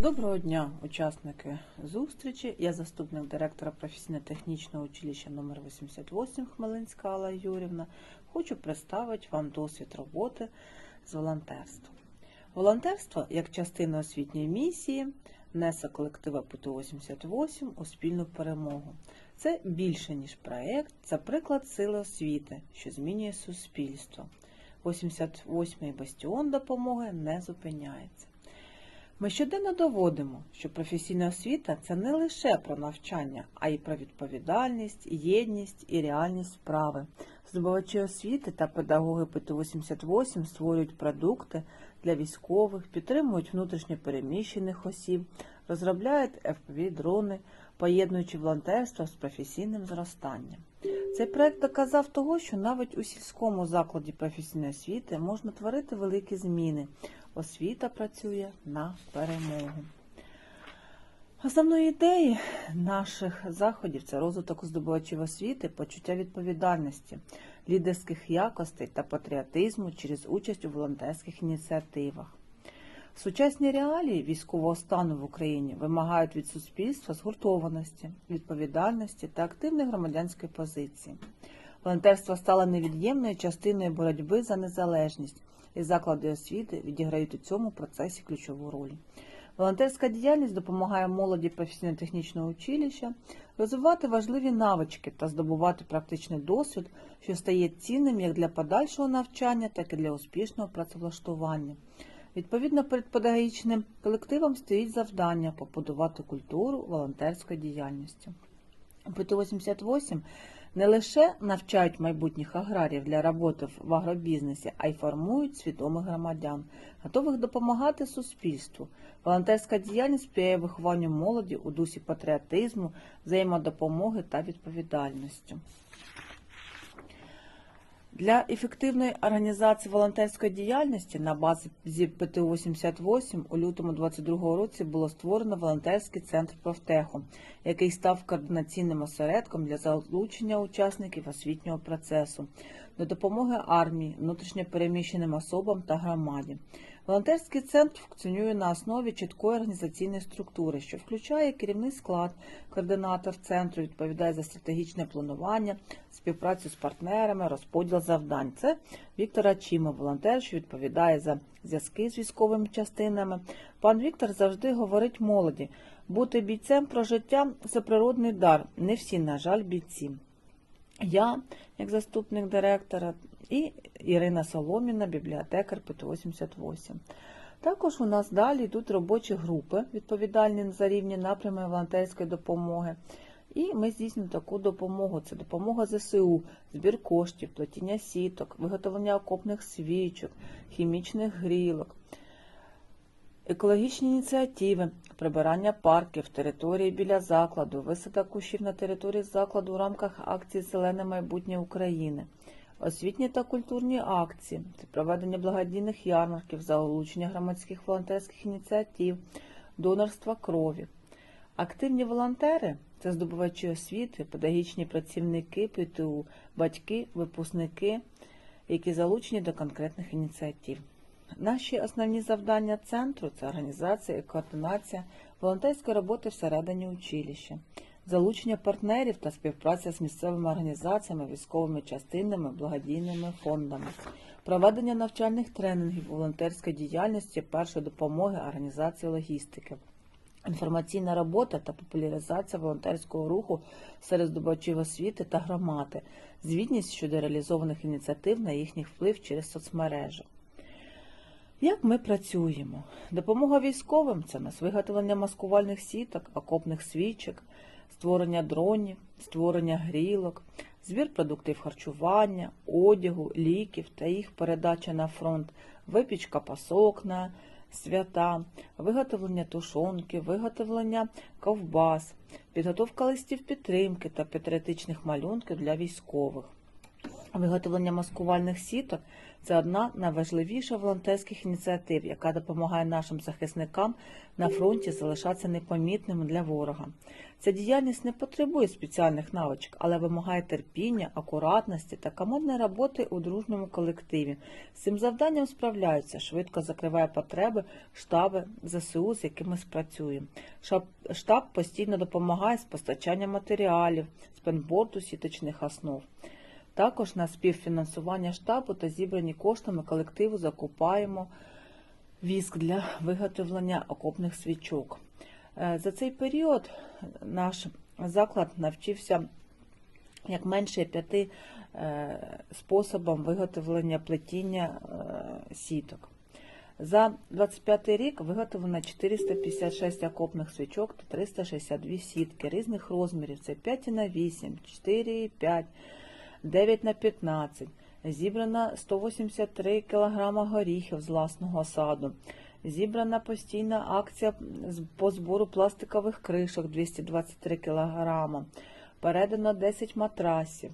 Доброго дня, учасники зустрічі. Я заступник директора професійно-технічного училища номер 88 Хмелинська Алла Юрівна. Хочу представити вам досвід роботи з волонтерством. Волонтерство як частина освітньої місії несе колектива ПТУ-88 у спільну перемогу. Це більше, ніж проєкт, це приклад сили освіти, що змінює суспільство. 88-й бастіон допомоги не зупиняється. Ми щоденно доводимо, що професійна освіта це не лише про навчання, а й про відповідальність, єдність і реальність справи. Здобувачі освіти та педагоги ПТ-88 створюють продукти для військових, підтримують внутрішньо переміщених осіб, розробляють FPV-дрони, поєднуючи волонтерство з професійним зростанням. Цей проект доказав того, що навіть у сільському закладі професійної освіти можна творити великі зміни. Освіта працює на перемогу. Основною ідеєю наших заходів це розвиток здобувачів освіти, почуття відповідальності, лідерських якостей та патріотизму через участь у волонтерських ініціативах. Сучасні реалії військового стану в Україні вимагають від суспільства згуртованості, відповідальності та активної громадянської позиції. Волонтерство стало невід'ємною частиною боротьби за незалежність, і заклади освіти відіграють у цьому процесі ключову роль. Волонтерська діяльність допомагає молоді професійно-технічного училища розвивати важливі навички та здобувати практичний досвід, що стає цінним як для подальшого навчання, так і для успішного працевлаштування. Відповідно, перед педагогічним колективом стоїть завдання побудувати культуру волонтерської діяльності. ПТ-88 не лише навчають майбутніх аграрів для роботи в агробізнесі, а й формують свідомих громадян, готових допомагати суспільству. Волонтерська діяльність сприяє вихованню молоді у дусі патріотизму, взаємодопомоги та відповідальності. Для ефективної організації волонтерської діяльності на базі ПТУ-88 у лютому 2022 році було створено волонтерський центр профтеху, який став координаційним осередком для залучення учасників освітнього процесу до допомоги армії, внутрішньопереміщеним особам та громаді. Волонтерський центр функціонує на основі чіткої організаційної структури, що включає керівний склад, координатор центру відповідає за стратегічне планування, співпрацю з партнерами, розподіл завдань. Це Віктор Ачімов, волонтер, що відповідає за зв'язки з військовими частинами. Пан Віктор завжди говорить молоді: бути бійцем про життя це природний дар. Не всі, на жаль, бійці. Я, як заступник директора, і Ірина Соломіна, бібліотекар ПТ-88. Також у нас далі йдуть робочі групи, відповідальні за рівні напрями волонтерської допомоги. І ми здійснюємо таку допомогу. Це допомога ЗСУ, збір коштів, плетіння сіток, виготовлення окопних свічок, хімічних грілок, екологічні ініціативи, прибирання парків, території біля закладу, висадок кущів на території закладу в рамках акції Зелене майбутнє України освітні та культурні акції, це проведення благодійних ярмарків, залучення громадських волонтерських ініціатив, донорства крові. Активні волонтери це здобувачі освіти, педагогічні працівники ПТУ, батьки, випускники, які залучені до конкретних ініціатив. Наші основні завдання центру це організація і координація волонтерської роботи всередині училища залучення партнерів та співпраця з місцевими організаціями, військовими частинами, благодійними фондами, проведення навчальних тренінгів, волонтерської діяльності, першої допомоги, організації логістики. Інформаційна робота та популяризація волонтерського руху серед здобувачів освіти та громади, звітність щодо реалізованих ініціатив на їхній вплив через соцмережі. Як ми працюємо? Допомога військовим це нас виготовлення маскувальних сіток, окопних свічок, створення дронів, створення грілок, збір продуктів харчування, одягу, ліків та їх передача на фронт, випічка пасок на свята, виготовлення тушонки, виготовлення ковбас, підготовка листів підтримки та патріотичних малюнків для військових. Виготовлення маскувальних сіток це одна з найважливіших волонтерських ініціатив, яка допомагає нашим захисникам на фронті залишатися непомітними для ворога. Ця діяльність не потребує спеціальних навичок, але вимагає терпіння, акуратності та командної роботи у дружньому колективі. З цим завданням справляються, швидко закриває потреби штаби ЗСУ, з якими спрацюємо. Штаб постійно допомагає з постачанням матеріалів, спенборту сіточних основ. Також на співфінансування штабу та зібрані коштами колективу закупаємо віск для виготовлення окопних свічок. Е, За цей період наш заклад навчився як менше п'яти е, способам виготовлення плетіння е, сіток. За 25 рік виготовлено 456 окопних свічок та 362 сітки різних розмірів. Це 5 на 8, 4, 5, 9 на 15. Зібрано 183 кг горіхів з власного саду. Зібрана постійна акція по збору пластикових кришок 223 кг. Передано 10 матрасів.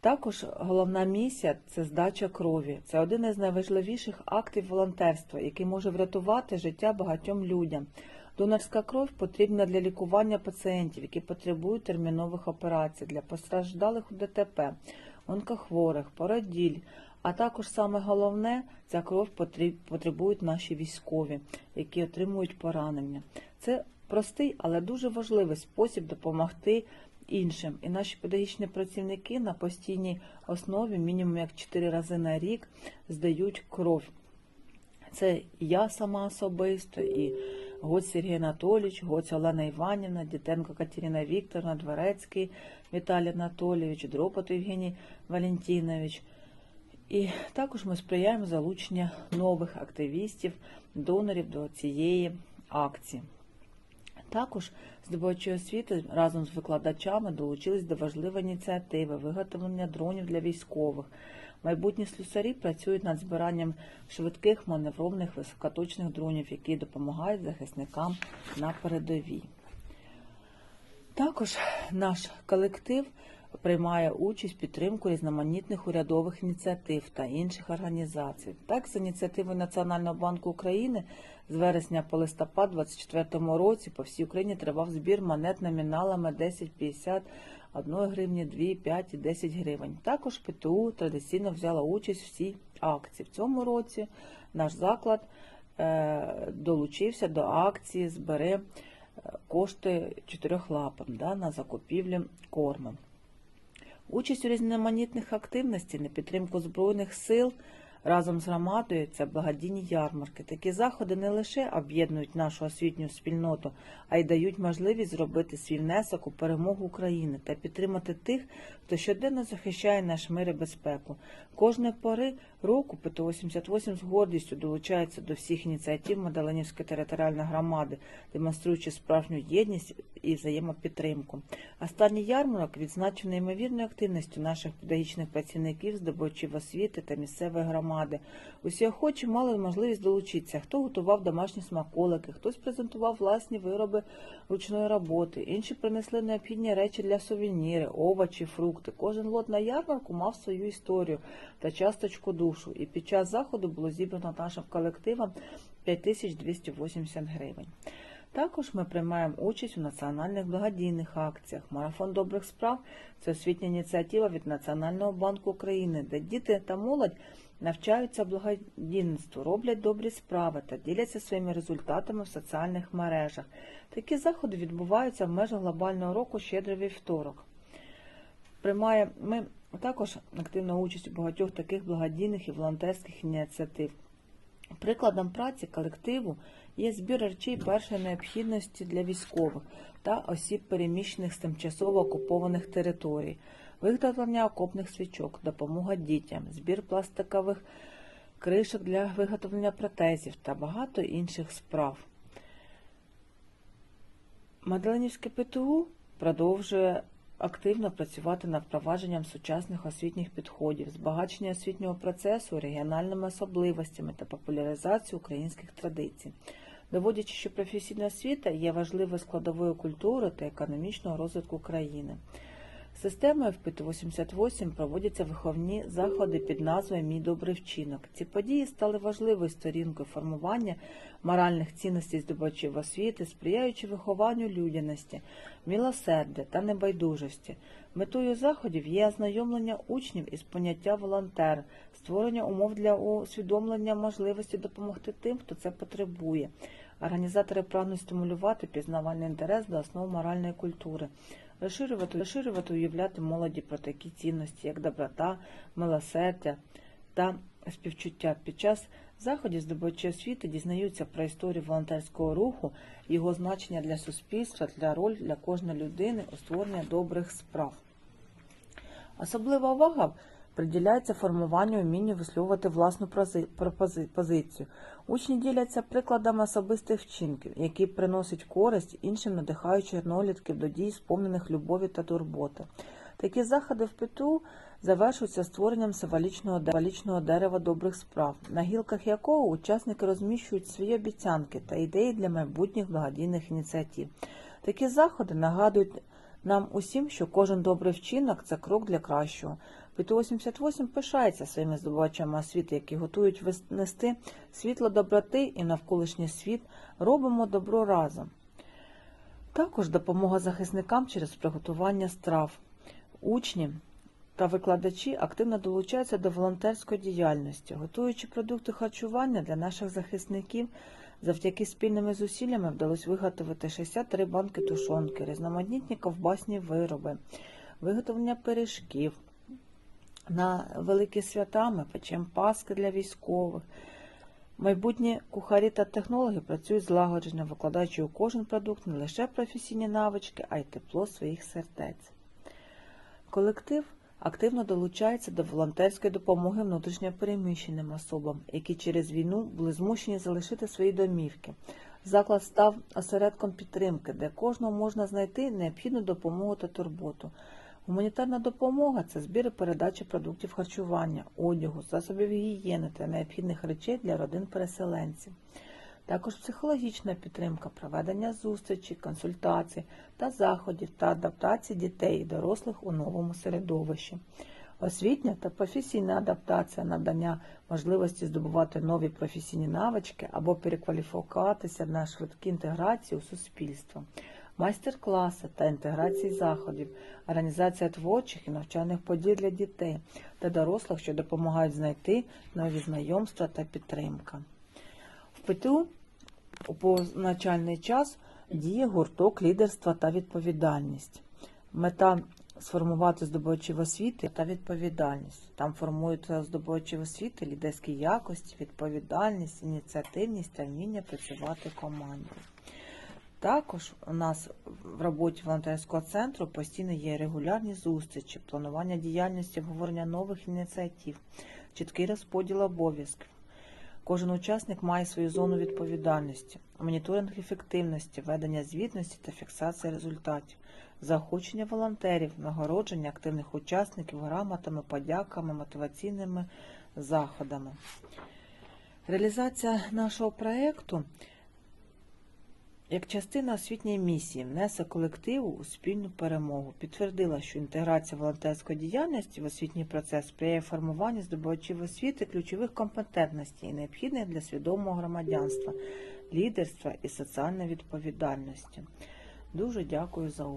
Також головна місія це здача крові. Це один із найважливіших актів волонтерства, який може врятувати життя багатьом людям. Донорська кров потрібна для лікування пацієнтів, які потребують термінових операцій, для постраждалих у ДТП, онкохворих, породіль. А також саме головне, ця кров потребують наші військові, які отримують поранення. Це простий, але дуже важливий спосіб допомогти іншим. І наші педагогічні працівники на постійній основі, мінімум як 4 рази на рік, здають кров. Це я сама особисто, і Гоць Сергій Анатолійович, Гоць Олена Іванівна, Дітенко Катерина Вікторовна, Дворецький Віталій Анатолійович, Дропот Євгеній Валентинович. І також ми сприяємо залученню нових активістів, донорів до цієї акції. Також здобувачі освіти разом з викладачами долучились до важливої ініціативи виготовлення дронів для військових. Майбутні слюсарі працюють над збиранням швидких маневровних високоточних дронів, які допомагають захисникам на передовій. Також наш колектив приймає участь в підтримку різноманітних урядових ініціатив та інших організацій. Так, з ініціативою Національного банку України з вересня по листопад 2024 році по всій Україні тривав збір монет номіналами 10, 50, 1 гривні, 2, 5 і 10 гривень. Також ПТУ традиційно взяла участь в цій акції. В цьому році наш заклад е, долучився до акції Збере кошти чотирьохлапам да, на закупівлю корму. Участь у різноманітних активності на підтримку Збройних сил разом з громадою це благодійні ярмарки. Такі заходи не лише об'єднують нашу освітню спільноту, а й дають можливість зробити свій внесок у перемогу України та підтримати тих, хто щоденно захищає наш мир і безпеку. Кожної пори року ПТО-88 з гордістю долучається до всіх ініціатив Медаленівської територіальної громади, демонструючи справжню єдність і взаємопідтримку. Останній ярмарок відзначив неймовірною активністю наших педагогічних працівників, здобувачів освіти та місцевої громади. Усі охочі мали можливість долучитися. Хто готував домашні смаколики, хтось презентував власні вироби ручної роботи, інші принесли необхідні речі для сувеніри, овочі, фрукти. Кожен лот на ярмарку мав свою історію та часточку душу. І під час заходу було зібрано нашим колективом 5280 гривень. Також ми приймаємо участь у національних благодійних акціях. Марафон добрих справ це освітня ініціатива від Національного банку України, де діти та молодь навчаються благодійництву, роблять добрі справи та діляться своїми результатами в соціальних мережах. Такі заходи відбуваються в межах глобального року Щедрий вівторок. Приймає ми також активну участь у багатьох таких благодійних і волонтерських ініціатив. Прикладом праці колективу є збір речей першої необхідності для військових та осіб, переміщених з тимчасово окупованих територій, виготовлення окопних свічок, допомога дітям, збір пластикових кришок для виготовлення протезів та багато інших справ. Маделенівське ПТУ продовжує активно працювати над впровадженням сучасних освітніх підходів, збагачення освітнього процесу регіональними особливостями та популяризацію українських традицій, доводячи, що професійна освіта є важливою складовою культури та економічного розвитку країни. Системою ФПТ-88 проводяться виховні заходи під назвою Мій добрий вчинок. Ці події стали важливою сторінкою формування моральних цінностей здобувачів освіти, сприяючи вихованню людяності, милосердя та небайдужості. Метою заходів є ознайомлення учнів із поняття волонтер, створення умов для усвідомлення можливості допомогти тим, хто це потребує. Організатори прагнуть стимулювати пізнавальний інтерес до основ моральної культури, розширювати, розширювати уявляти молоді про такі цінності, як доброта, милосердя та співчуття. Під час заходів здобувачі освіти дізнаються про історію волонтерського руху, його значення для суспільства, для роль для кожної людини у створенні добрих справ. Особлива увага приділяється формуванню вміння висловлювати власну позицію. Учні діляться прикладами особистих вчинків, які приносять користь іншим, надихаючи однолітків до дій, сповнених любові та турботи. Такі заходи в ПТУ завершуються створенням символічного дерева добрих справ, на гілках якого учасники розміщують свої обіцянки та ідеї для майбутніх благодійних ініціатив. Такі заходи нагадують нам усім, що кожен добрий вчинок це крок для кращого. ПТУ-88 пишається своїми здобувачами освіти, які готують нести світло доброти і навколишній світ. Робимо добро разом. Також допомога захисникам через приготування страв. Учні та викладачі активно долучаються до волонтерської діяльності, готуючи продукти харчування для наших захисників. Завдяки спільними зусиллями вдалося виготовити 63 банки тушонки, різноманітні ковбасні вироби, виготовлення пиріжків. На великі свята ми печемо паски для військових. Майбутні кухарі та технологи працюють злагоджено, викладаючи у кожен продукт не лише професійні навички, а й тепло своїх сердець. Колектив активно долучається до волонтерської допомоги внутрішньопереміщеним особам, які через війну були змушені залишити свої домівки. Заклад став осередком підтримки, де кожного можна знайти необхідну допомогу та турботу. Гуманітарна допомога це збір і передача продуктів харчування, одягу, засобів гігієни та необхідних речей для родин переселенців. Також психологічна підтримка, проведення зустрічей, консультацій та заходів та адаптації дітей і дорослих у новому середовищі. Освітня та професійна адаптація, надання можливості здобувати нові професійні навички або перекваліфікуватися на швидкі інтеграції у суспільство, майстер-класи та інтеграції заходів, організація творчих і навчальних подій для дітей та дорослих, що допомагають знайти нові знайомства та підтримка. В ПТУ у позначальний час діє гурток лідерства та відповідальність. Мета сформувати здобувачів освіти та відповідальність. Там формуються здобувачі освіти, лідерські якості, відповідальність, ініціативність та вміння працювати командою. Також у нас в роботі волонтерського центру постійно є регулярні зустрічі, планування діяльності, обговорення нових ініціатив, чіткий розподіл обов'язків. Кожен учасник має свою зону відповідальності, моніторинг ефективності, ведення звітності та фіксація результатів, заохочення волонтерів, нагородження активних учасників грамотами, подяками, мотиваційними заходами. Реалізація нашого проєкту як частина освітньої місії внесе колективу у спільну перемогу, підтвердила, що інтеграція волонтерської діяльності в освітній процес сприяє формуванню здобувачів освіти ключових компетентностей, необхідних для свідомого громадянства, лідерства і соціальної відповідальності. Дуже дякую за увагу.